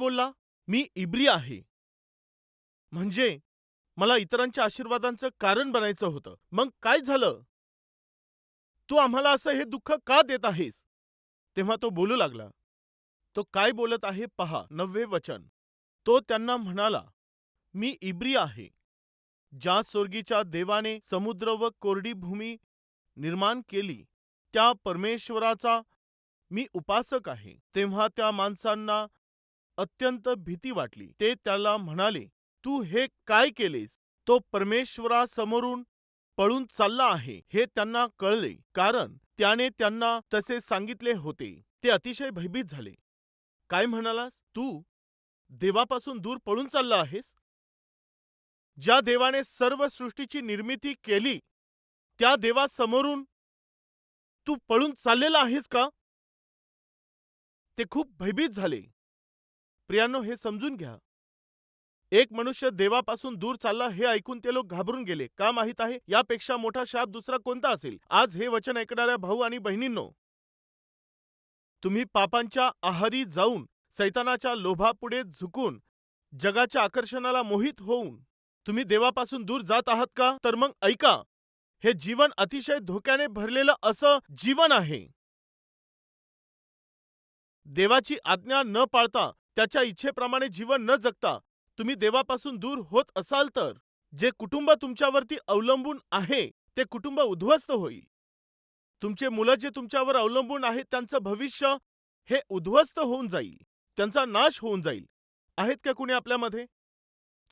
बोलला मी इब्री आहे. म्हणजे? मला इतरांच्या आशीर्वादांचं कारण बनायचं होतं. मग काय झालं? तू आम्हाला असं हे दुःख का देत आहेस? तेव्हा तो बोलू लागला. तो काय बोलत आहे पहा नववे वचन. तो त्यांना म्हणाला मी इब्री आहे. ज्या स्वर्गीच्या देवाने समुद्र व कोरडी भूमी निर्माण केली त्या परमेश्वराचा मी उपासक आहे. तेव्हा त्या माणसांना अत्यंत भीती वाटली. ते त्याला म्हणाले तू हे काय केलेस? तो परमेश्वरासमोरून पळून चालला आहे. हे त्यांना कळले. कारण त्याने त्यांना तसे सांगितले होते. ते अतिशय भयभीत झाले. काय म्हणालास? तू देवापासून दूर पळून चालला आहेस? ज्या देवाने सर्व सृष्टीची निर्मिती केली त्या देवासमोरून तू पळून चाललेला आहेस का? ते खूप भयभीत झाले. प्रियांनो हे समजून घ्या. एक मनुष्य देवापासून दूर चालला हे ऐकून ते लोक घाबरून गेले. का माहीत आहे? यापेक्षा मोठा शाप दुसरा कोणता असेल? आज हे वचन ऐकणाऱ्या भाऊ आणि बहिणींनो. तुम्ही पापांच्या आहारी जाऊन सैतानाच्या लोभापुढे झुकून जगाच्या आकर्षणाला मोहित होऊन तुम्ही देवापासून दूर जात आहात का? तर मग ऐका हे जीवन अतिशय धोक्याने भरलेलं असं जीवन आहे. देवाची आज्ञा न पाळता त्याच्या इच्छेप्रमाणे जीवन न जगता तुम्ही देवापासून दूर होत असाल तर जे कुटुंब तुमच्यावरती अवलंबून आहे ते कुटुंब उद्ध्वस्त होईल. तुमचे मुलं जे तुमच्यावर अवलंबून आहेत त्यांचं भविष्य हे उद्ध्वस्त होऊन जाईल. त्यांचा नाश होऊन जाईल. आहेत का कुणी आपल्यामध्ये?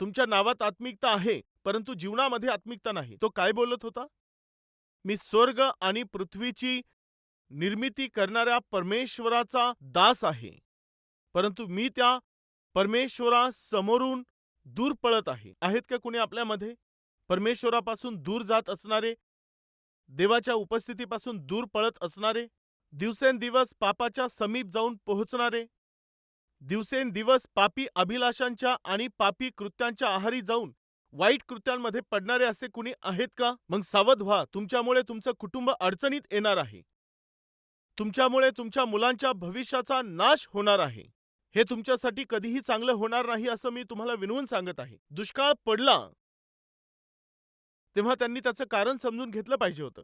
तुमच्या नावात आत्मिकता आहे परंतु जीवनामध्ये आत्मिकता नाही. तो काय बोलत होता? मी स्वर्ग आणि पृथ्वीची निर्मिती करणाऱ्या परमेश्वराचा दास आहे. परंतु मी त्या परमेश्वरा समोरून दूर पळत आहे. आहेत का कुणी आपल्यामध्ये? परमेश्वरापासून दूर जात असणारे? देवाच्या उपस्थितीपासून दूर पळत असणारे? दिवसेंदिवस पापाच्या समीप जाऊन पोहोचणारे? दिवसेंदिवस पापी अभिलाषांच्या आणि पापी कृत्यांच्या आहारी जाऊन वाईट कृत्यांमध्ये पडणारे असे कुणी आहेत का? मग सावध व्हा. तुमच्यामुळे तुमचं कुटुंब अडचणीत येणार आहे. तुमच्यामुळे तुमच्या मुलांच्या भविष्याचा नाश होणार आहे. हे तुमच्यासाठी कधीही चांगलं होणार नाही असं मी तुम्हाला विनवून सांगत आहे. दुष्काळ पडला तेव्हा त्यांनी त्याचं कारण समजून घेतलं पाहिजे होतं.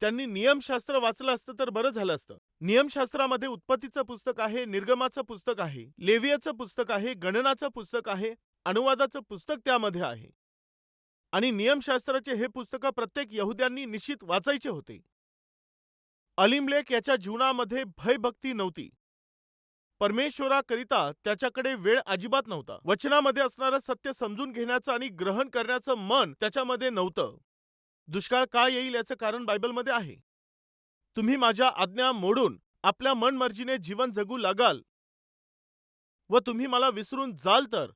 त्यांनी नियमशास्त्र वाचलं असतं तर बरं झालं असतं. नियमशास्त्रामध्ये उत्पत्तीचं पुस्तक आहे निर्गमाचं पुस्तक आहे लेवियाचं पुस्तक आहे गणनाचं पुस्तक आहे अनुवादाचं पुस्तक त्यामध्ये आहे. आणि नियमशास्त्राचे हे पुस्तकं प्रत्येक यहुद्यांनी निश्चित वाचायचे होते. अलिमलेख याच्या जीवनामध्ये भयभक्ती नव्हती. परमेश्वराकरिता त्याच्याकडे वेळ अजिबात नव्हता. वचनामध्ये असणारं सत्य समजून घेण्याचं आणि ग्रहण करण्याचं मन त्याच्यामध्ये नव्हतं. दुष्काळ का येईल याचं कारण बायबलमध्ये आहे. तुम्ही माझ्या आज्ञा मोडून आपल्या मनमर्जीने जीवन जगू लागाल. व तुम्ही मला विसरून जाल तर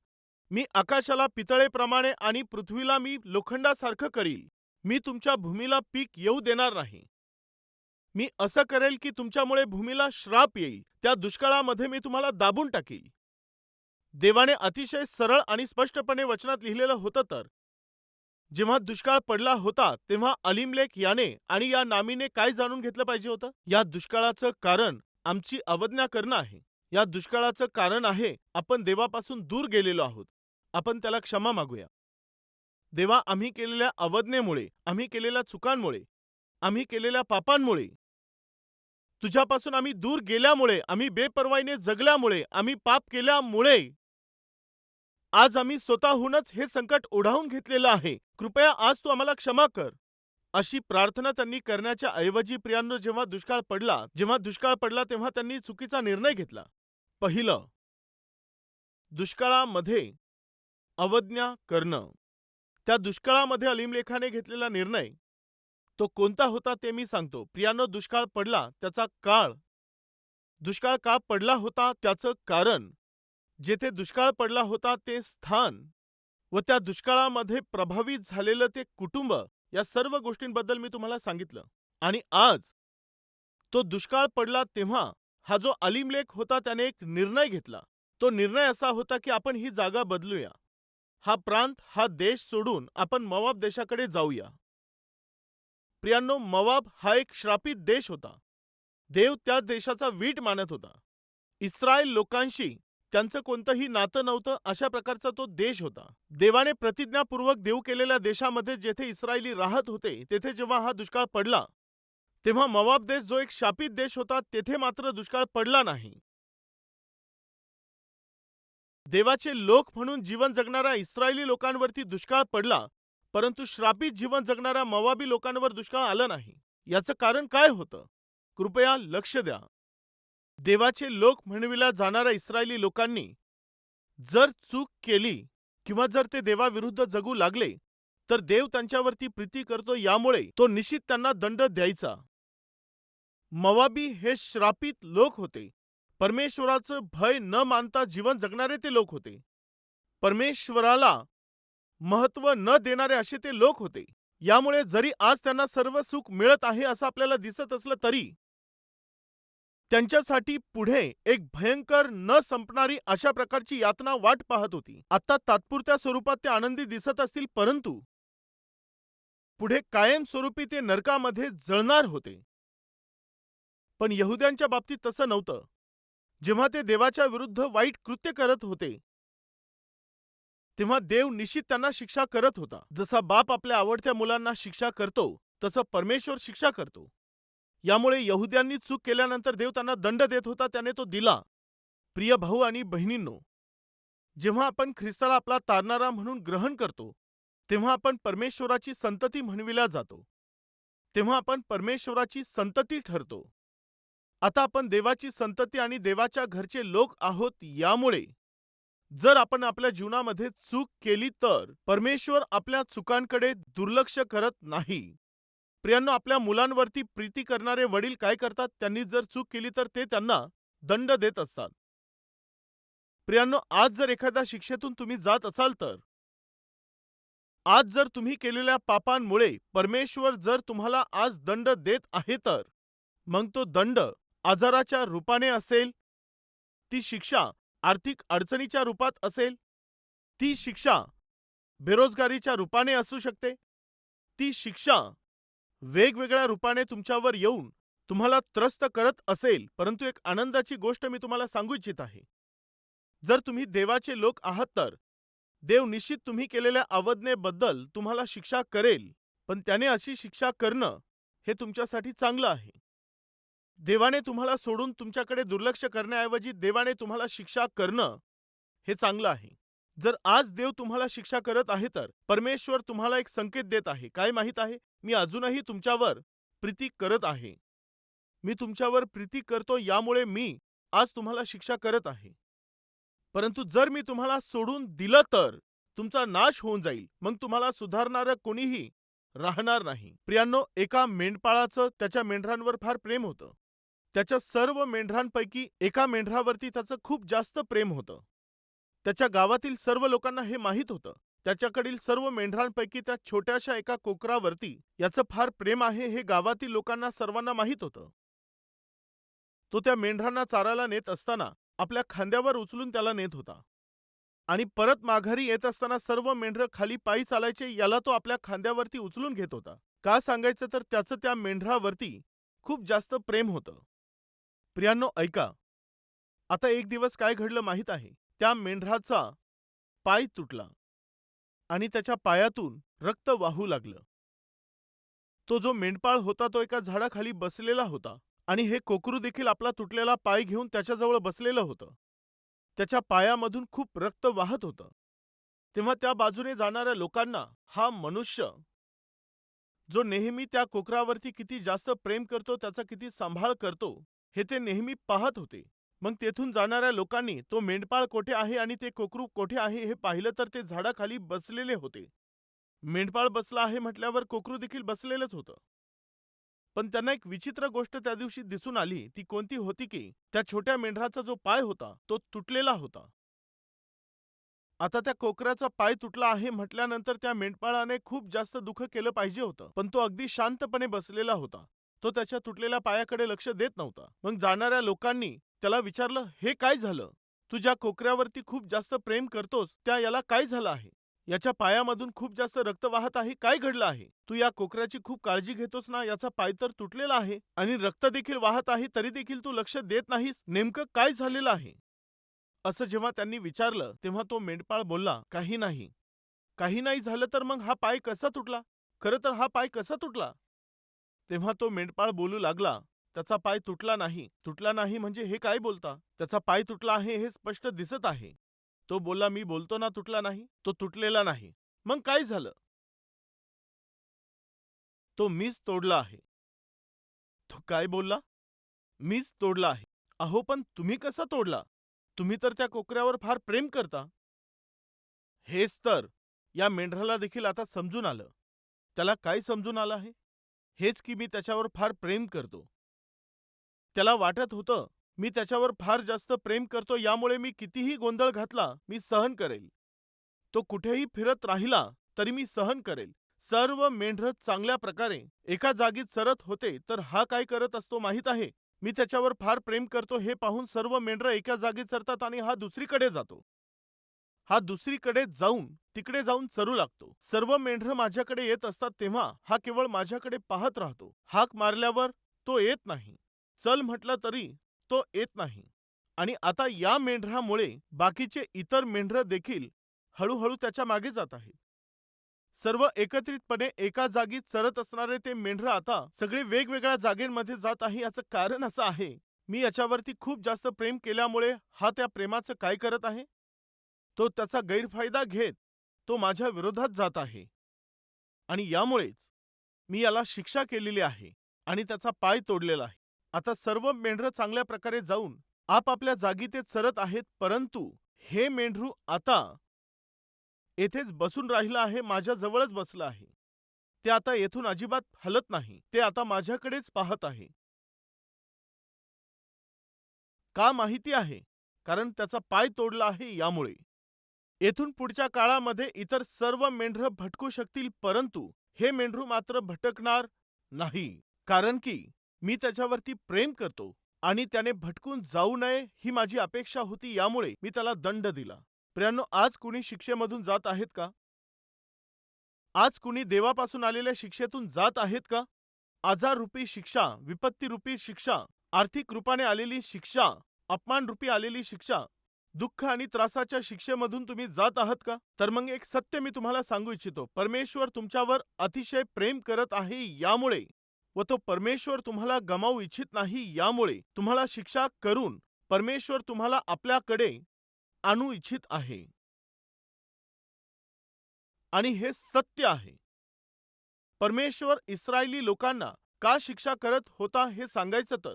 मी आकाशाला पितळेप्रमाणे आणि पृथ्वीला मी लोखंडासारखं करील. मी तुमच्या भूमीला पीक येऊ देणार नाही. मी असं करेल की तुमच्यामुळे भूमीला श्राप येईल. त्या दुष्काळामध्ये मी तुम्हाला दाबून टाकील. देवाने अतिशय सरळ आणि स्पष्टपणे वचनात लिहिलेलं होतं तर. जेव्हा दुष्काळ पडला होता तेव्हा अलिमलेख याने आणि या नामीने काय जाणून घेतलं पाहिजे होतं? या दुष्काळाचं कारण आमची अवज्ञा करणं आहे. या दुष्काळाचं कारण आहे आपण देवापासून दूर गेलेलो आहोत. आपण त्याला क्षमा मागूया. देवा आम्ही केलेल्या अवज्ञेमुळे आम्ही केलेल्या चुकांमुळे आम्ही केलेल्या पापांमुळे तुझ्यापासून आम्ही दूर गेल्यामुळे आम्ही बेपर्वाईने जगल्यामुळे आम्ही पाप केल्यामुळे. आज आम्ही स्वतःहूनच हे संकट ओढावून घेतलेलं आहे. कृपया आज तू आम्हाला क्षमा कर. अशी प्रार्थना त्यांनी करण्याच्या ऐवजी प्रियांनो जेव्हा दुष्काळ पडला जेव्हा दुष्काळ पडला तेव्हा त्यांनी चुकीचा निर्णय घेतला. पहिलं दुष्काळामध्ये अवज्ञा करणं. त्या दुष्काळामध्ये अलिमलेखाने घेतलेला निर्णय तो कोणता होता ते मी सांगतो. प्रियानो दुष्काळ पडला त्याचा काळ. दुष्काळ का पडला होता त्याचं कारण. जेथे दुष्काळ पडला होता ते स्थान. व त्या दुष्काळामध्ये प्रभावित झालेलं ते कुटुंब या सर्व गोष्टींबद्दल मी तुम्हाला सांगितलं. आणि आज तो दुष्काळ पडला तेव्हा हा जो अलिमलेख होता त्याने एक निर्णय घेतला. तो निर्णय असा होता की आपण ही जागा बदलूया. हा प्रांत हा देश सोडून आपण मवाब देशाकडे जाऊया. प्रियांनो मवाब हा एक श्रापित देश होता. देव त्या देशाचा वीट मानत होता. इस्रायल लोकांशी त्यांचं कोणतंही नातं नव्हतं अशा प्रकारचा तो देश होता. देवाने प्रतिज्ञापूर्वक देऊ केलेल्या देशामध्ये जेथे इस्रायली राहत होते तेथे जेव्हा हा दुष्काळ पडला तेव्हा मवाब देश जो एक शापित देश होता तेथे मात्र दुष्काळ पडला नाही. देवाचे लोक म्हणून जीवन जगणाऱ्या इस्रायली लोकांवरती दुष्काळ पडला परंतु श्रापित जीवन जगणाऱ्या मवाबी लोकांवर दुष्काळ आला नाही. याचं कारण काय होतं? कृपया लक्ष द्या. देवाचे लोक म्हणविल्या जाणाऱ्या इस्रायली लोकांनी जर चूक केली किंवा जर ते देवाविरुद्ध जगू लागले तर देव त्यांच्यावरती प्रीती करतो यामुळे तो निश्चित त्यांना दंड द्यायचा. मवाबी हे श्रापित लोक होते. परमेश्वराचं भय न मानता जीवन जगणारे ते लोक होते. परमेश्वराला महत्त्व न देणारे असे ते लोक होते. यामुळे जरी आज त्यांना सर्व सुख मिळत आहे असं आपल्याला दिसत असलं तरी त्यांच्यासाठी पुढे एक भयंकर न संपणारी अशा प्रकारची यातना वाट पाहत होती. आता तात्पुरत्या स्वरूपात ते आनंदी दिसत असतील परंतु पुढे कायमस्वरूपी ते नरकामध्ये जळणार होते. पण यहुद्यांच्या बाबतीत तसं नव्हतं. जेव्हा ते देवाच्या विरुद्ध वाईट कृत्य करत होते तेव्हा देव निश्चित त्यांना शिक्षा करत होता. जसा बाप आपल्या आवडत्या मुलांना शिक्षा करतो तसं परमेश्वर शिक्षा करतो. यामुळे यहुद्यांनी चूक केल्यानंतर देव त्यांना दंड देत होता त्याने तो दिला. प्रिय भाऊ आणि बहिणींनो जेव्हा आपण ख्रिस्ताला आपला तारणारा म्हणून ग्रहण करतो तेव्हा आपण परमेश्वराची संतती म्हणविल्या जातो. तेव्हा आपण परमेश्वराची संतती ठरतो. आता आपण देवाची संतती आणि देवाच्या घरचे लोक आहोत यामुळे जर आपण आपल्या जीवनामध्ये चूक केली तर परमेश्वर आपल्या चुकांकडे दुर्लक्ष करत नाही. प्रियांनो आपल्या मुलांवरती प्रीती करणारे वडील काय करतात? त्यांनी जर चूक केली तर ते त्यांना दंड देत असतात. प्रियांनो आज जर एखाद्या शिक्षेतून तुम्ही जात असाल तर आज जर तुम्ही केलेल्या पापांमुळे परमेश्वर जर तुम्हाला आज दंड देत आहे तर मग तो दंड आजाराच्या रूपाने असेल ती शिक्षा आर्थिक अडचणीच्या रूपात असेल ती शिक्षा बेरोजगारीच्या रूपाने असू शकते. ती शिक्षा वेगवेगळ्या रूपाने तुमच्यावर येऊन तुम्हाला त्रस्त करत असेल परंतु एक आनंदाची गोष्ट मी तुम्हाला सांगू इच्छित आहे. जर तुम्ही देवाचे लोक आहात तर देव निश्चित तुम्ही केलेल्या अवज्ञेबद्दल तुम्हाला शिक्षा करेल पण त्याने अशी शिक्षा करणं हे तुमच्यासाठी चांगलं आहे. देवाने तुम्हाला सोडून तुमच्याकडे दुर्लक्ष करण्याऐवजी देवाने तुम्हाला शिक्षा करणं हे चांगलं आहे. जर आज देव तुम्हाला शिक्षा करत आहे तर परमेश्वर तुम्हाला एक संकेत देत आहे. काय माहीत आहे? मी अजूनही तुमच्यावर प्रीती करत आहे. मी तुमच्यावर प्रीती करतो यामुळे मी आज तुम्हाला शिक्षा करत आहे. परंतु जर मी तुम्हाला सोडून दिलं तर तुमचा नाश होऊन जाईल. मग तुम्हाला सुधारणारं कोणीही राहणार नाही. प्रियांनो एका मेंढपाळाचं त्याच्या मेंढरांवर फार प्रेम होतं. त्याच्या सर्व मेंढरांपैकी एका मेंढरावरती त्याचं खूप जास्त प्रेम होतं. त्याच्या गावातील सर्व लोकांना हे माहीत होतं. त्याच्याकडील सर्व मेंढरांपैकी त्या छोट्याशा एका कोकरावरती याचं फार प्रेम आहे हे गावातील लोकांना सर्वांना माहीत होतं. तो त्या मेंढरांना चारायला नेत असताना आपल्या खांद्यावर उचलून त्याला नेत होता. आणि परत माघारी येत असताना सर्व मेंढरं खाली पायी चालायचे याला तो आपल्या खांद्यावरती उचलून घेत होता. का सांगायचं तर त्याचं त्या मेंढरावरती खूप जास्त प्रेम होतं. प्रियांनो ऐका. आता एक दिवस काय घडलं माहीत आहे. त्या मेंढराचा पाय तुटला आणि त्याच्या पायातून रक्त वाहू लागलं. तो जो मेंढपाळ होता तो एका झाडाखाली बसलेला होता आणि हे कोकरू देखील आपला तुटलेला पाय घेऊन त्याच्याजवळ बसलेलं होतं. त्याच्या पायामधून खूप रक्त वाहत होतं. तेव्हा त्या बाजूने जाणाऱ्या लोकांना हा मनुष्य जो नेहमी त्या कोकरावरती किती जास्त प्रेम करतो त्याचा किती सांभाळ करतो हे ते नेहमी पाहत होते. मग तेथून जाणाऱ्या लोकांनी तो मेंढपाळ कोठे आहे आणि ते कोकरू कोठे आहे हे पाहिलं तर ते झाडाखाली बसलेले होते. मेंढपाळ बसला आहे म्हटल्यावर कोकरू देखील बसलेलंच होतं. पण त्यांना एक विचित्र गोष्ट त्या दिवशी दिसून आली. ती कोणती होती की त्या छोट्या मेंढराचा जो पाय होता तो तुटलेला होता. आता त्या कोकराचा पाय तुटला आहे म्हटल्यानंतर त्या मेंढपाळाने खूप जास्त दुःख केलं पाहिजे होतं. पण तो अगदी शांतपणे बसलेला होता. तो त्याच्या तुटलेल्या पायाकडे लक्ष देत नव्हता. मग जाणाऱ्या लोकांनी त्याला विचारलं हे काय झालं? तू ज्या कोकऱ्यावरती खूप जास्त प्रेम करतोस त्या याला काय झालं आहे? याच्या पायामधून खूप जास्त रक्त वाहत आहे काय घडलं आहे? तू या कोकऱ्याची खूप काळजी घेतोस ना याचा पाय तर तुटलेला आहे आणि रक्त देखील वाहत आहे तरी देखील तू लक्ष देत नाहीस नेमकं काय झालेलं आहे? असं जेव्हा त्यांनी विचारलं तेव्हा तो मेंढपाळ बोलला काही नाही. काही नाही झालं तर मग हा पाय कसा तुटला? खरं तर हा पाय कसा तुटला? तेव्हा तो मेंढपाळ बोलू लागला त्याचा पाय तुटला नाही. तुटला नाही म्हणजे हे काय बोलता? त्याचा पाय तुटला आहे हे स्पष्ट दिसत आहे. तो बोलला मी बोलतो ना तुटला नाही तो तुटलेला नाही. मग काय झालं? तो मीच तोडला आहे. तो काय बोलला? मीच तोडला आहे. अहो पण तुम्ही कसा तोडला? तुम्ही तर त्या कोकऱ्यावर फार प्रेम करता. हेच तर. या मेंढराला देखील आता समजून आलं. त्याला काय समजून आलं आहे? हेच की मी त्याच्यावर फार प्रेम करतो. त्याला वाटत होतं मी त्याच्यावर फार जास्त प्रेम करतो यामुळे मी कितीही गोंधळ घातला मी सहन करेल. तो कुठेही फिरत राहिला तरी मी सहन करेल. सर्व मेंढरं चांगल्या प्रकारे एका जागीत चरत होते तर हा काय करत असतो माहीत आहे? मी त्याच्यावर फार प्रेम करतो हे पाहून सर्व मेंढरं एका जागी चरतात आणि हा दुसरीकडे जातो. हा दुसरीकडे जाऊन तिकडे जाऊन चरू लागतो. सर्व मेंढरं माझ्याकडे येत असतात तेव्हा हा केवळ माझ्याकडे पाहत राहतो. हाक मारल्यावर तो येत नाही. चल म्हटलं तरी तो येत नाही. आणि आता या मेंढरामुळे बाकीचे इतर मेंढरं देखील हळूहळू त्याच्यामागे जात आहेत. सर्व एकत्रितपणे एका जागी चरत असणारे ते मेंढरं आता सगळे वेगवेगळ्या जागेंमध्ये जात आहे याचं कारण असं आहे. मी याच्यावरती खूप जास्त प्रेम केल्यामुळे हा त्या प्रेमाचं काय करत आहे? तो त्याचा गैरफायदा घेत तो माझ्या विरोधात जात आहे. आणि यामुळेच मी याला शिक्षा केलेली आहे आणि त्याचा पाय तोडलेला आहे. आता सर्व मेंढरं चांगल्या प्रकारे जाऊन आपापल्या जागी ते चरत आहेत परंतु हे मेंढरू आता येथेच बसून राहिलं आहे माझ्या जवळच बसलं आहे. ते आता येथून अजिबात हलत नाही ते आता माझ्याकडेच पाहत आहे. का माहिती आहे? कारण त्याचा पाय तोडला आहे यामुळे. येथून पुढच्या काळामध्ये इतर सर्व मेंढरं भटकू शकतील परंतु हे मेंढरू मात्र भटकणार नाही. कारण की मी त्याच्यावरती प्रेम करतो आणि त्याने भटकून जाऊ नये ही माझी अपेक्षा होती यामुळे मी त्याला दंड दिला. प्रियांनो आज कुणी शिक्षेमधून जात आहेत का? आज कुणी देवापासून आलेल्या शिक्षेतून जात आहेत का? आजार रूपी शिक्षा विपत्ती रूपी शिक्षा आर्थिक रूपाने आलेली शिक्षा अपमान रूपी आलेली शिक्षा दुःख आणि त्रासाच्या शिक्षेमधून तुम्ही जात आहात का? तर मग एक सत्य मी तुम्हाला सांगू इच्छितो. परमेश्वर तुमच्यावर अतिशय प्रेम करत आहे यामुळे व तो परमेश्वर तुम्हाला गमावू इच्छित नाही यामुळे तुम्हाला शिक्षा करून परमेश्वर तुम्हाला आपल्याकडे आणू इच्छित आहे. आणि हे सत्य आहे. परमेश्वर इस्रायली लोकांना का शिक्षा करत होता हे सांगायचं तर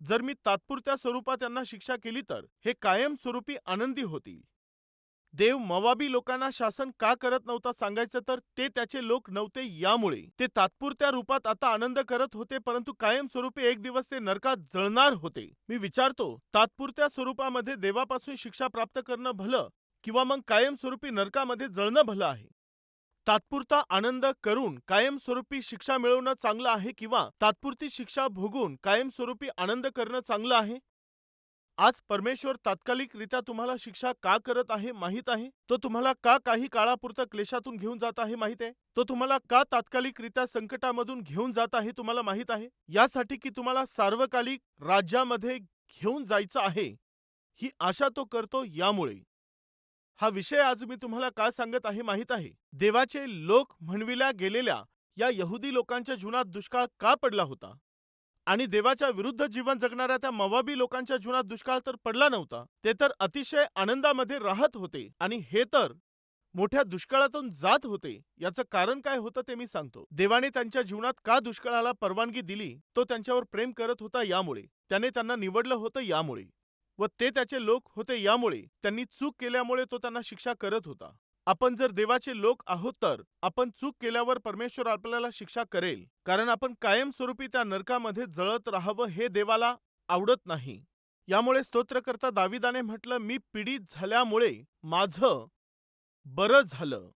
जर मी तात्पुरत्या स्वरूपात त्यांना शिक्षा केली तर हे कायमस्वरूपी आनंदी होतील. देव मवाबी लोकांना शासन का करत नव्हता सांगायचं तर ते त्याचे लोक नव्हते यामुळे. ते तात्पुरत्या रूपात आता आनंद करत होते परंतु कायमस्वरूपी एक दिवस ते नरकात जळणार होते. मी विचारतो तात्पुरत्या स्वरूपामध्ये देवापासून शिक्षा प्राप्त करणं भलं किंवा मग कायमस्वरूपी नरकामध्ये जळणं भलं आहे? तात्पुरता आनंद करून कायमस्वरूपी शिक्षा मिळवणं चांगलं आहे किंवा तात्पुरती शिक्षा भोगून कायमस्वरूपी आनंद करणं चांगलं आहे? आज परमेश्वर तात्कालिकरित्या तुम्हाला शिक्षा का करत आहे माहीत आहे? तो तुम्हाला का काही काळापुरतं क्लेशातून घेऊन जात आहे माहीत आहे? तो तुम्हाला का तात्कालिकरित्या संकटामधून घेऊन जात आहे तुम्हाला माहीत आहे? यासाठी की तुम्हाला सार्वकालिक राज्यामध्ये घेऊन जायचं आहे ही आशा तो करतो यामुळे. हा विषय आज मी तुम्हाला का सांगत आहे माहीत आहे? देवाचे लोक म्हणविल्या गेलेल्या या यहुदी लोकांच्या जीवनात दुष्काळ का पडला होता? आणि देवाच्या विरुद्ध जीवन जगणाऱ्या त्या मवाबी लोकांच्या जीवनात दुष्काळ तर पडला नव्हता ते तर अतिशय आनंदामध्ये राहत होते आणि हे तर मोठ्या दुष्काळातून जात होते याचं कारण काय होतं ते मी सांगतो. देवाने त्यांच्या जीवनात का दुष्काळाला परवानगी दिली तो त्यांच्यावर प्रेम करत होता यामुळे. त्याने त्यांना निवडलं होतं यामुळे. व ते त्याचे लोक होते यामुळे त्यांनी चूक केल्यामुळे तो त्यांना शिक्षा करत होता. आपण जर देवाचे लोक आहोत तर आपण चूक केल्यावर परमेश्वर आपल्याला शिक्षा करेल कारण आपण कायमस्वरूपी त्या नरकामध्ये जळत राहावं हे देवाला आवडत नाही. यामुळे स्तोत्रकर्ता दाविदाने म्हटलं मी पीडित झाल्यामुळे माझं बरं झालं.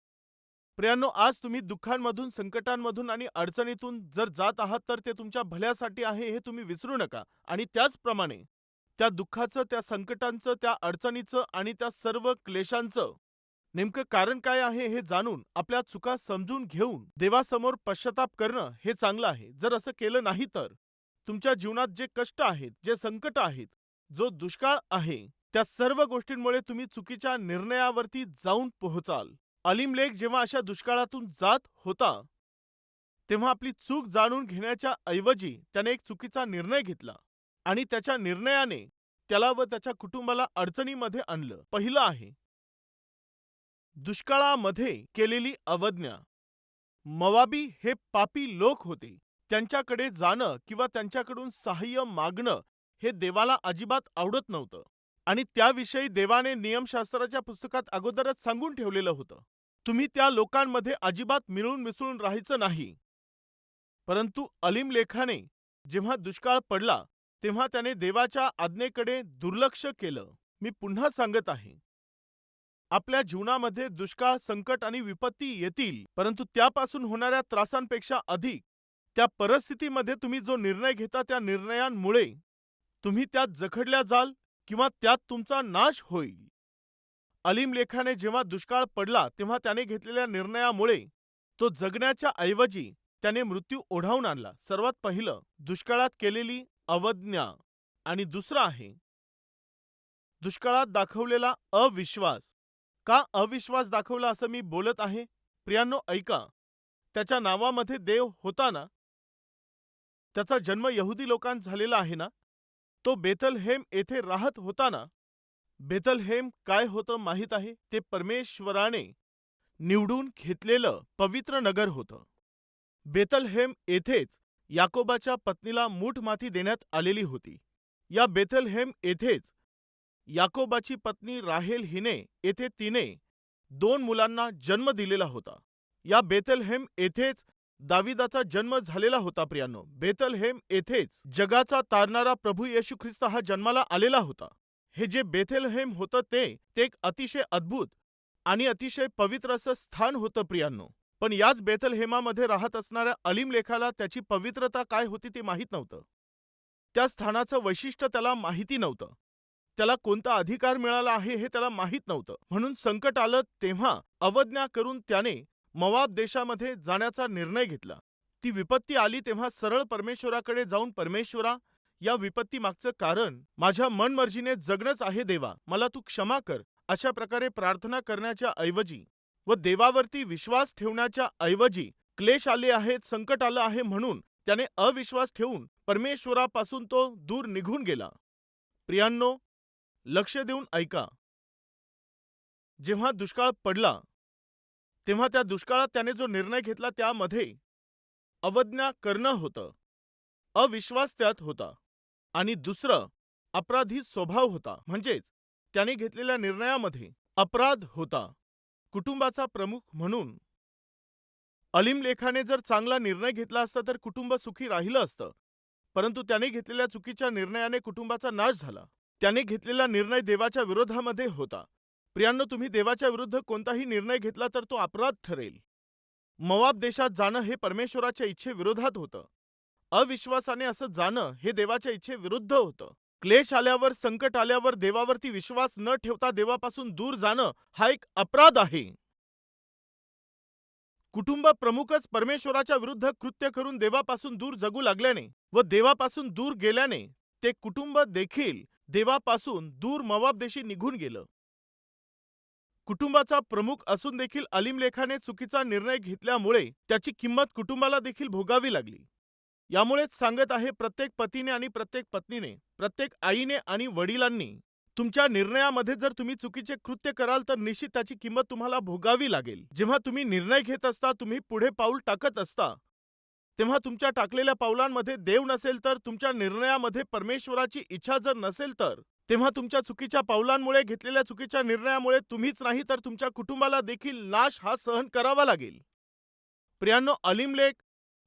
प्रियांनो आज तुम्ही दुःखांमधून संकटांमधून आणि अडचणीतून जर जात आहात तर ते तुमच्या भल्यासाठी आहे हे तुम्ही विसरू नका. आणि त्याचप्रमाणे त्या दुःखाचं त्या संकटांचं त्या अडचणीचं आणि त्या सर्व क्लेशांचं. नेमकं कारण काय आहे हे जाणून आपल्या चुका समजून घेऊन देवासमोर पश्चाताप करणं हे चांगलं आहे. जर असं केलं नाही तर तुमच्या जीवनात जे कष्ट आहेत जे संकट आहेत जो दुष्काळ आहे त्या सर्व गोष्टींमुळे तुम्ही चुकीच्या निर्णयावरती जाऊन पोहोचाल. अलिमलेख जेव्हा अशा दुष्काळातून जात होता तेव्हा आपली चूक जाणून घेण्याच्या ऐवजी त्याने एक चुकीचा निर्णय घेतला. आणि त्याच्या निर्णयाने त्याला व त्याच्या कुटुंबाला अडचणीमध्ये आणलं. पहिलं आहे दुष्काळामध्ये केलेली अवज्ञा. मवाबी हे पापी लोक होते. त्यांच्याकडे जाणं किंवा त्यांच्याकडून सहाय्य मागणं हे देवाला अजिबात आवडत नव्हतं. आणि त्याविषयी देवाने नियमशास्त्राच्या पुस्तकात अगोदरच सांगून ठेवलेलं होतं. तुम्ही त्या लोकांमध्ये अजिबात मिळून मिसळून राहायचं नाही. परंतु अलीम लेखाने जेव्हा दुष्काळ पडला तेव्हा त्याने देवाच्या आज्ञेकडे दुर्लक्ष केलं. मी पुन्हा सांगत आहे. आपल्या जीवनामध्ये दुष्काळ संकट आणि विपत्ती येतील परंतु त्यापासून होणाऱ्या त्रासांपेक्षा अधिक त्या परिस्थितीमध्ये तुम्ही जो निर्णय घेता त्या निर्णयांमुळे तुम्ही त्यात जखडल्या जाल किंवा त्यात तुमचा नाश होईल. अलीम लेखाने जेव्हा दुष्काळ पडला तेव्हा त्याने घेतलेल्या निर्णयामुळे तो जगण्याच्या ऐवजी त्याने मृत्यू ओढावून आणला. सर्वात पहिलं दुष्काळात केलेली अवज्ञा आणि दुसरं आहे. दुष्काळात दाखवलेला अविश्वास. का अविश्वास दाखवला असं मी बोलत आहे? प्रियांनो ऐका. त्याच्या नावामध्ये देव होता ना? त्याचा जन्म यहुदी लोकांत झालेला आहे ना? तो बेथलहेम येथे राहत होता ना? बेथलहेम काय होतं माहीत आहे? ते परमेश्वराने निवडून घेतलेलं पवित्र नगर होतं. बेथलहेम येथेच याकोबाच्या पत्नीला मूठमाती देण्यात आलेली होती. या बेथलहेम येथेच याकोबाची पत्नी राहेल हिने येथे तिने दोन मुलांना जन्म दिलेला होता. या बेथलहेम येथेच दाविदाचा जन्म झालेला होता प्रियांनो. बेथलहेम येथेच जगाचा तारणारा प्रभू येशू ख्रिस्त हा जन्माला आलेला होता. हे जे बेथलहेम होतं ते ते एक अतिशय अद्भुत आणि अतिशय पवित्र असं स्थान होतं प्रियांनो. पण याच बेथलहेमामध्ये राहत असणाऱ्या अलीम लेखाला त्याची पवित्रता काय होती ते माहीत नव्हतं. त्या स्थानाचं वैशिष्ट्य त्याला माहिती नव्हतं. त्याला कोणता अधिकार मिळाला आहे हे त्याला माहीत नव्हतं. म्हणून संकट आलं तेव्हा अवज्ञा करून त्याने मवाब देशामध्ये जाण्याचा निर्णय घेतला. ती विपत्ती आली तेव्हा सरळ परमेश्वराकडे जाऊन परमेश्वरा या विपत्ती मागचं कारण माझ्या मनमर्जीने जगणंच आहे देवा मला तू क्षमा कर अशा प्रकारे प्रार्थना करण्याच्या ऐवजी व देवावरती विश्वास ठेवण्याच्या ऐवजी क्लेश आले आहेत संकट आलं आहे म्हणून त्याने अविश्वास ठेवून परमेश्वरापासून तो दूर निघून गेला. प्रियांनो लक्ष देऊन ऐका. जेव्हा दुष्काळ पडला तेव्हा त्या दुष्काळात त्याने जो निर्णय घेतला त्यामध्ये अवज्ञा करणं होतं अविश्वास त्यात होता आणि दुसरं अपराधी स्वभाव होता म्हणजेच त्याने घेतलेल्या निर्णयामध्ये अपराध होता. कुटुंबाचा प्रमुख म्हणून. अलीम लेखाने जर चांगला निर्णय घेतला असता तर कुटुंब सुखी राहिलं असतं. परंतु त्याने घेतलेल्या चुकीच्या निर्णयाने कुटुंबाचा नाश झाला. त्याने घेतलेला निर्णय देवाच्या विरोधामध्ये होता. प्रियांनो तुम्ही देवाच्या विरुद्ध कोणताही निर्णय घेतला तर तो अपराध ठरेल. मवाब देशात जाणं हे परमेश्वराच्या इच्छेविरोधात होतं. अविश्वासाने असं जाणं हे देवाच्या इच्छेविरुद्ध होतं. क्लेश आल्यावर संकट आल्यावर देवावरती विश्वास न ठेवता देवापासून दूर जाणं हा एक अपराध आहे. कुटुंब प्रमुखच परमेश्वराच्या विरुद्ध कृत्य करून देवापासून दूर जगू लागल्याने व देवापासून दूर गेल्याने ते कुटुंब देखील देवापासून दूर मवाबदेशी निघून गेलं. कुटुंबाचा प्रमुख असून देखील अलिमलेखाने चुकीचा निर्णय घेतल्यामुळे त्याची किंमत कुटुंबाला देखील भोगावी लागली. यामुळेच सांगत आहे प्रत्येक पतीने आणि प्रत्येक पत्नीने प्रत्येक आईने आणि वडिलांनी तुमच्या निर्णयामध्ये जर तुम्ही चुकीचे कृत्य कराल तर निश्चित त्याची किंमत तुम्हाला भोगावी लागेल. जेव्हा तुम्ही निर्णय घेत असता तुम्ही पुढे पाऊल टाकत असता तेव्हा तुमच्या टाकलेल्या पावलांमध्ये देव नसेल तर तुमच्या निर्णयामध्ये परमेश्वराची इच्छा जर नसेल तर तेव्हा तुमच्या चुकीच्या पावलांमुळे घेतलेल्या चुकीच्या निर्णयामुळे तुम्हीच नाही तर तुमच्या कुटुंबाला देखील नाश हा सहन करावा लागेल. प्रियांनो अलिमलेख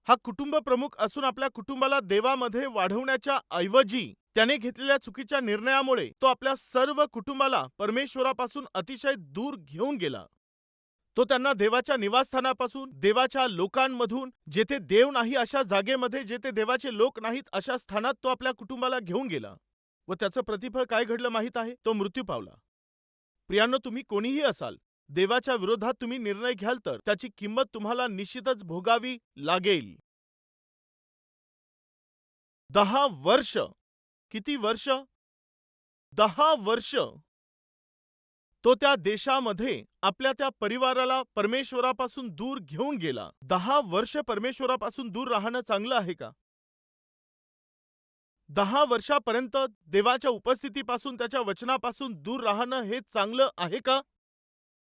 हा कुटुंब प्रमुख असून आपल्या कुटुंबाला देवामध्ये वाढवण्याच्या ऐवजी त्याने घेतलेल्या चुकीच्या निर्णयामुळे तो आपल्या सर्व कुटुंबाला परमेश्वरापासून अतिशय दूर घेऊन गेला. तो त्यांना देवाच्या निवासस्थानापासून देवाच्या लोकांमधून जेथे देव नाही अशा जागेमध्ये जेथे देवाचे लोक नाहीत अशा स्थानात तो आपल्या कुटुंबाला घेऊन गेला. व त्याचं प्रतिफळ काय घडलं माहीत आहे? तो मृत्यू पावला. प्रियांनो तुम्ही कोणीही असाल देवाच्या विरोधात तुम्ही निर्णय घ्याल तर त्याची किंमत तुम्हाला निश्चितच भोगावी लागेल. दहा वर्ष. किती वर्ष? दहा वर्ष. तो त्या देशामध्ये आपल्या त्या परिवाराला परमेश्वरापासून दूर घेऊन गेला. दहा वर्ष परमेश्वरापासून दूर राहणं चांगलं आहे का? दहा वर्षापर्यंत देवाच्या उपस्थितीपासून त्याच्या वचनापासून दूर राहणं हे चांगलं आहे का?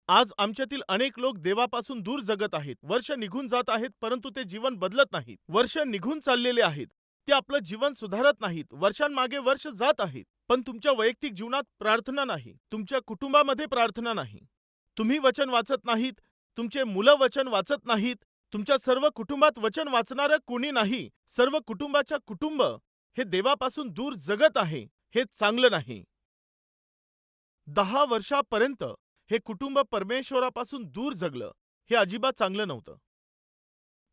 आज आमच्यातील अनेक लोक देवापासून दूर जगत आहेत. वर्ष निघून जात आहेत परंतु ते जीवन बदलत नाहीत. वर्ष निघून चाललेले आहेत. ते आपलं जीवन सुधारत नाहीत. वर्षांमागे वर्ष जात आहेत. पण तुमच्या वैयक्तिक जीवनात प्रार्थना नाही. तुमच्या कुटुंबामध्ये प्रार्थना नाही. तुम्ही वचन वाचत नाहीत. तुमचे मुलं वचन वाचत नाहीत. तुमच्या सर्व कुटुंबात वचन वाचणारं कोणी नाही. सर्व कुटुंबाच्या कुटुंब हे देवापासून दूर जगत आहे. हे चांगलं नाही. दहा वर्षापर्यंत हे कुटुंब परमेश्वरापासून दूर जगलं. हे अजिबात चांगलं नव्हतं.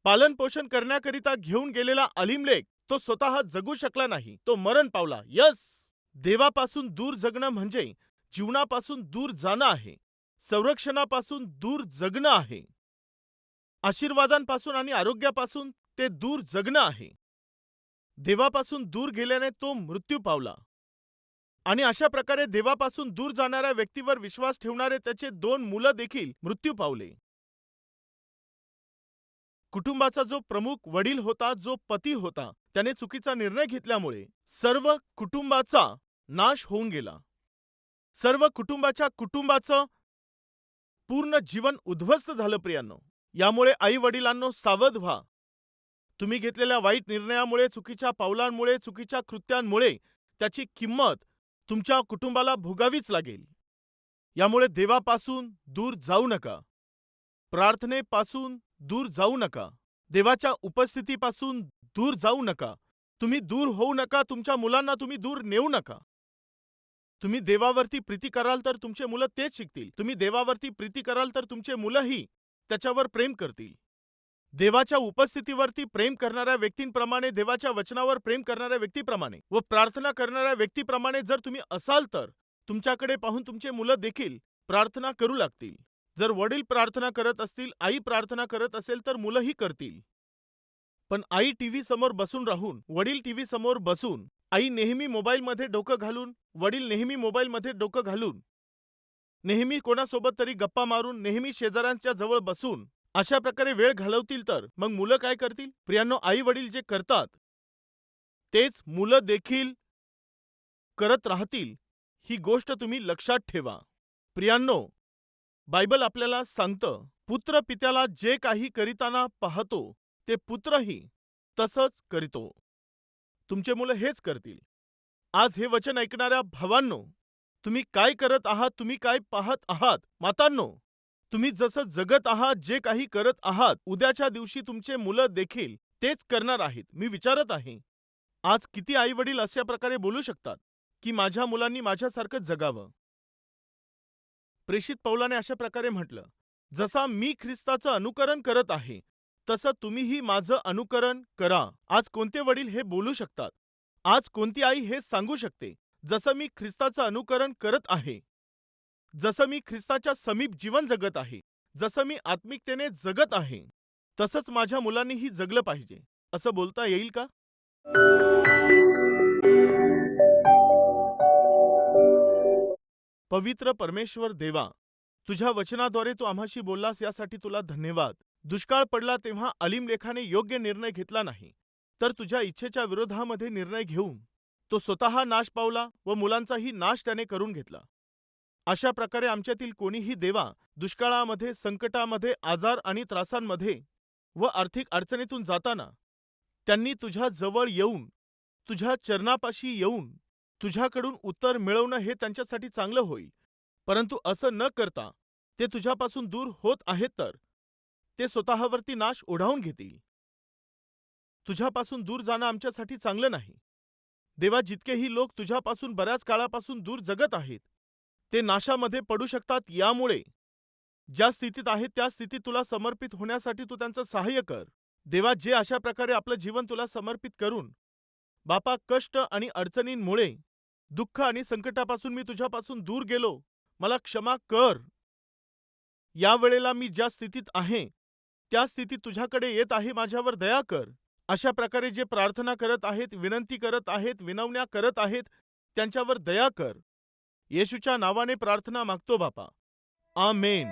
पालनपोषण करण्याकरिता घेऊन गेलेला अलिमलेख तो स्वतः जगू शकला नाही. तो मरण पावला. यस! देवापासून दूर जगणं म्हणजे जीवनापासून दूर जाणं आहे. संरक्षणापासून दूर जगणं आहे. आशीर्वादांपासून आणि आरोग्यापासून ते दूर जगणं आहे. देवापासून दूर गेल्याने तो मृत्यू पावला. आणि अशा प्रकारे देवापासून दूर जाणाऱ्या व्यक्तीवर विश्वास ठेवणारे त्याचे दोन मुलं देखील मृत्यू पावले. कुटुंबाचा जो प्रमुख वडील होता जो पती होता त्याने चुकीचा निर्णय घेतल्यामुळे सर्व कुटुंबाचा नाश होऊन गेला. सर्व कुटुंबाच्या कुटुंबाचं पूर्ण जीवन उद्ध्वस्त झालं प्रियांनो. यामुळे आई वडिलांनो सावध व्हा. तुम्ही घेतलेल्या वाईट निर्णयामुळे चुकीच्या पावलांमुळे चुकीच्या कृत्यांमुळे त्याची किंमत तुमच्या कुटुंबाला भोगावीच लागेल. यामुळे देवापासून दूर जाऊ नका. प्रार्थनेपासून दूर जाऊ नका. देवाच्या उपस्थितीपासून दूर जाऊ नका. तुम्ही दूर होऊ नका तुमच्या मुलांना तुम्ही दूर नेऊ नका. तुम्ही देवावरती प्रीती कराल तर तुमचे मुलं तेच शिकतील. तुम्ही देवावरती प्रीती कराल तर तुमचे मुलंही त्याच्यावर प्रेम करतील. देवाच्या उपस्थितीवरती प्रेम करणाऱ्या व्यक्तींप्रमाणे देवाच्या वचनावर प्रेम करणाऱ्या व्यक्तीप्रमाणे व प्रार्थना करणाऱ्या व्यक्तीप्रमाणे जर तुम्ही असाल तर तुमच्याकडे पाहून तुमचे मुलं देखील प्रार्थना करू लागतील. जर वडील प्रार्थना करत असतील आई प्रार्थना करत असेल तर मुलंही करतील. पण आई टीव्ही समोर बसून राहून वडील टीव्ही समोर बसून आई नेहमी मोबाईलमध्ये डोकं घालून वडील नेहमी मोबाईलमध्ये डोकं घालून नेहमी कोणासोबत तरी गप्पा मारून नेहमी शेजाऱ्यांच्या जवळ बसून अशा प्रकारे वेळ घालवतील तर. मग मुलं काय करतील? प्रियांनो आई वडील जे करतात तेच मुलं देखील करत राहतील. ही गोष्ट तुम्ही लक्षात ठेवा. प्रियांनो बायबल आपल्याला सांगतं पुत्र पित्याला जे काही करीताना पाहतो ते पुत्रही तसंच करीतो. तुमचे मुलं हेच करतील. आज हे वचन ऐकणाऱ्या भावांनो तुम्ही काय करत आहात तुम्ही काय पाहत आहात? मातांनो तुम्ही जसं जगत आहात जे काही करत आहात उद्याच्या दिवशी तुमचे मुलं देखील तेच करणार आहेत. मी विचारत आहे. आज किती आई वडील अशा प्रकारे बोलू शकतात की माझ्या मुलांनी माझ्यासारखं जगावं? प्रेषित पौलाने अशा प्रकारे म्हटलं जसा मी ख्रिस्ताचं अनुकरण करत आहे तसं तुम्हीही माझं अनुकरण करा. आज कोणते वडील हे बोलू शकतात? आज कोणती आई हे सांगू शकते? जसं मी ख्रिस्ताचं अनुकरण करत आहे जसं मी ख्रिस्ताच्या समीप जीवन जगत आहे जसं मी आत्मिकतेने जगत आहे तसंच माझ्या मुलांनीही जगलं पाहिजे. असं बोलता येईल का? पवित्र परमेश्वर देवा तुझ्या वचनाद्वारे तू आम्हाशी बोललास यासाठी तुला धन्यवाद. दुष्काळ पडला तेव्हा अलीम लेखाने योग्य निर्णय घेतला नाही तर तुझ्या इच्छेच्या विरोधामध्ये निर्णय घेऊन तो स्वतः नाश पावला व मुलांचाही नाश त्याने करून घेतला. अशा प्रकारे आमच्यातील कोणीही देवा दुष्काळामध्ये संकटामध्ये आजार आणि त्रासांमध्ये व आर्थिक अडचणीतून जाताना त्यांनी तुझ्या जवळ येऊन तुझ्या चरणापाशी येऊन तुझ्याकडून उत्तर मिळवणं हे त्यांच्यासाठी चांगलं होईल. परंतु असं न करता ते तुझ्यापासून दूर होत आहेत तर ते स्वतःवरती नाश ओढावून घेतील. तुझ्यापासून दूर जाणं आमच्यासाठी चांगलं नाही. देवा जितकेही लोक तुझ्यापासून बऱ्याच काळापासून दूर जगत आहेत ते नाशामध्ये पडू शकतात यामुळे. ज्या स्थितीत आहेत त्या स्थितीत तुला समर्पित होण्यासाठी तू त्यांचं सहाय्य कर. देवा जे अशा प्रकारे आपलं जीवन तुला समर्पित करून बापा कष्ट आणि अडचणींमुळे दुःख आणि संकटापासून मी तुझ्यापासून दूर गेलो मला क्षमा कर. या वेळेला मी ज्या स्थितीत आहे त्या स्थितीत तुझ्याकडे येत आहे माझ्यावर दया कर. अशा प्रकारे जे प्रार्थना करत आहेत विनंती करत आहेत विनवण्या करत आहेत त्यांच्यावर दया कर. येशूच्या नावाने प्रार्थना मागतो बापा. आमेन.